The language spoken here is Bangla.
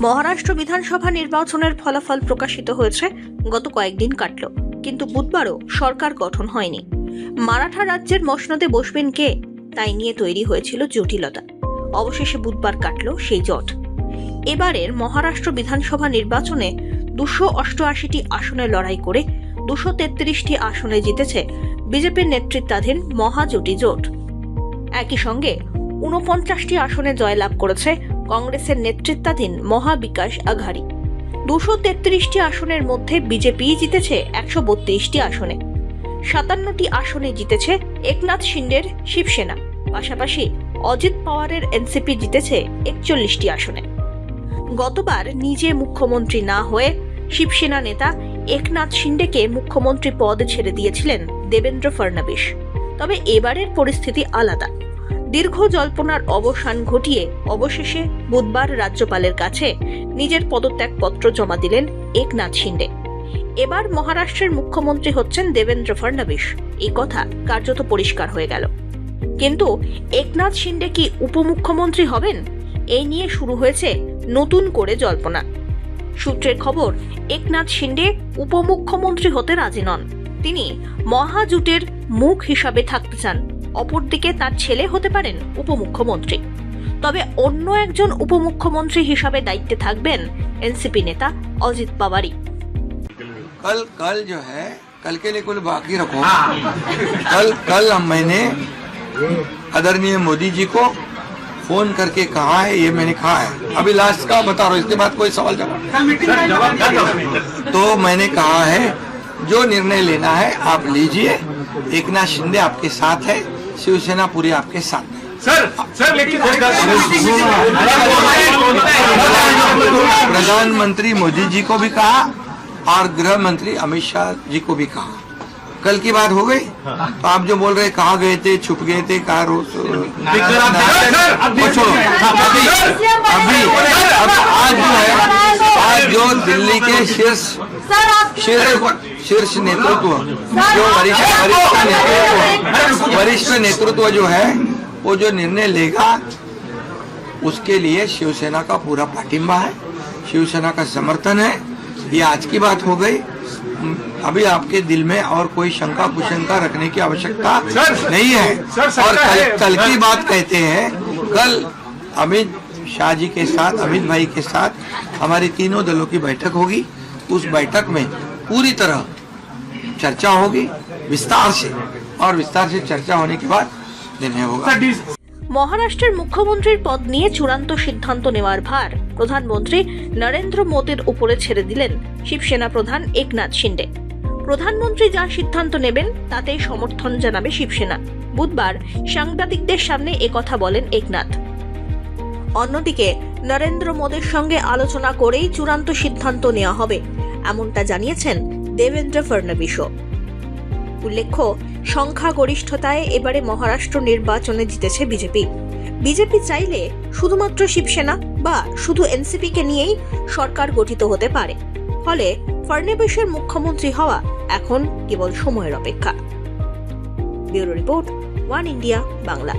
মহারাষ্ট্র বিধানসভা নির্বাচনের ফলাফল প্রকাশিত হয়েছে, গত কয়েকদিন কাটল। কিন্তু বুধবারও সরকার গঠন হয়নি। মারাঠা রাজ্যের মসনদে বসবেন কে? তাই নিয়ে তৈরি হয়েছিল জটিলতা। অবশেষে বুধবার কাটল সেই জট। এবারের মহারাষ্ট্র বিধানসভা নির্বাচনে দুশো অষ্টআশিটি আসনে লড়াই করে দুশো তেত্রিশটি আসনে জিতেছে বিজেপির নেতৃত্বাধীন মহাজোটি জোট। একই সঙ্গে ঊনপঞ্চাশটি আসনে জয়লাভ করেছে কংগ্রেসের নেতৃত্বাধীন মহাবিকাশ আঘাড়ি। দুশো তেত্রিশটি আসনের মধ্যে বিজেপি জিতেছে একশো বত্রিশটি আসনে। সাতান্নটি আসনে জিতেছে একনাথ শিন্ডের শিবসেনা। পাশাপাশি অজিত পাওয়ারের এনসিপি জিতেছে একচল্লিশটি আসনে। গতবার নিজে মুখ্যমন্ত্রী না হয়ে শিবসেনা নেতা একনাথ শিন্ডেকে মুখ্যমন্ত্রী পদ ছেড়ে দিয়েছিলেন দেবেন্দ্র ফডণবীশ তবে এবারের পরিস্থিতি আলাদা। দীর্ঘ জল্পনার অবসান ঘটিয়ে অবশেষে বুধবার রাজ্যপালের কাছে নিজের পদত্যাগপত্র জমা দিলেন একনাথ শিন্ডে এবার মহারাষ্ট্রের মুখ্যমন্ত্রী হচ্ছেন দেবেন্দ্র ফডণবীশ এই কথা কার্যত পরিষ্কার হয়ে গেল। কিন্তু একনাথ শিন্ডে কি উপমুখ্যমন্ত্রী হবেন? এই নিয়ে শুরু হয়েছে নতুন করে জল্পনা। সূত্রের খবর, একনাথ শিন্ডে উপমুখ্যমন্ত্রী হতে রাজি নন। তিনি মহাজুটের মুখ হিসাবে থাকতে চান। অপরদিকে তার ছেলে হতে পারেন উপমুখ্যমন্ত্রী তবে অন্য একজন উপমুখ্যমন্ত্রী হিসাবে দায়িত্বে থাকবেন এনসিপি নেতা অজিত পাওয়ারি कल कल जो है कल के लिए कुल बाकी रखो कल कल हम मैंने आदरणीय मोदी जी को फोन करके कहा है ये मैंने कहा है अभी लास्ट का बता रहा हूँ इसके बाद कोई सवाल जवाब तो मैंने कहा है जो निर्णय लेना है आप लीजिए एक नाथ शिंदे आपके साथ है शिवसेना पूरी आपके साथ है। सर सर लेकिन प्रधानमंत्री मोदी जी को भी कहा और गृह मंत्री अमित शाह जी को भी कहा। कल की बात हो गई? तो आप जो बोल रहे कहा गए थे छुप गए थे कहा रोज अभी आज जो है आज जो दिल्ली के शीर्ष शीर्ष शीर्ष नेतृत्व जो वरिष्ठ वरिष्ठ नेतृत्व वरिष्ठ नेतृत्व जो है वो जो निर्णय लेगा उसके लिए शिवसेना का पूरा पाटिंबा है शिवसेना का समर्थन है। ये आज की बात हो गई। अभी आपके दिल में और कोई शंका कुशंका रखने की आवश्यकता नहीं है। सर, सर, और कल, कल की बात कहते हैं कल अमित शाह जी के साथ अमित भाई के साथ हमारी तीनों दलों की बैठक होगी उस बैठक में पूरी तरह चर्चा होगी विस्तार से और विस्तार से चर्चा होने के बाद निर्णय होगा মহারাষ্ট্রের মুখ্যমন্ত্রীর পদ নিয়ে চূড়ান্ত সিদ্ধান্ত নেওয়ার ভার প্রধানমন্ত্রী নরেন্দ্র মোদীর উপরে ছেড়ে দিলেন শিবসেনা প্রধান একনাথ শিন্ডে প্রধানমন্ত্রী যা সিদ্ধান্ত নেবেন তাতেই সমর্থন জানাবে শিবসেনা বুধবার সাংবাদিকদের সামনে একথা বলেন একনাথ অন্যদিকে নরেন্দ্র মোদীর সঙ্গে আলোচনা করেই চূড়ান্ত সিদ্ধান্ত নেওয়া হবে। এমনটা জানিয়েছেন দেবেন্দ্র ফডণবীশও উল্লেখ্য, সংখ্যাগরিষ্ঠতায় এবারে মহারাষ্ট্র নির্বাচনে জিতেছে বিজেপি। বিজেপি চাইলে শুধুমাত্র শিবসেনা বা শুধু এনসিপিকে নিয়েই সরকার গঠিত হতে পারে। ফলে ফডণবীশের মুখ্যমন্ত্রী হওয়া এখন কেবল সময়ের অপেক্ষা। Bureau report, one India, Bangla.